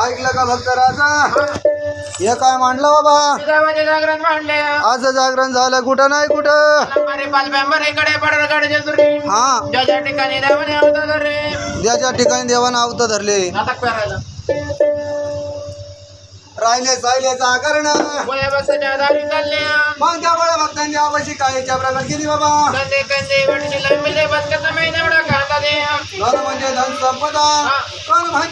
ऐकलं का भक्त राजा? हे काय मांडलं बाबा? जागरण मांडले. आज जागरण झालं. कुठं नाही कुठं? मारे इकडे हा. ठिकाणी देवाने होता रे ज्याच्या ठिकाणी देवानं आवत धरले. नाटक राहिले? जागरण. दारी चालले मग त्यामुळे भक्तांनी आवश्यक काय प्रकट केली बाबा. कंदे कंदे वडची बसकत महिना दे धन म्हणजे धन संपदा. कण म्हणजे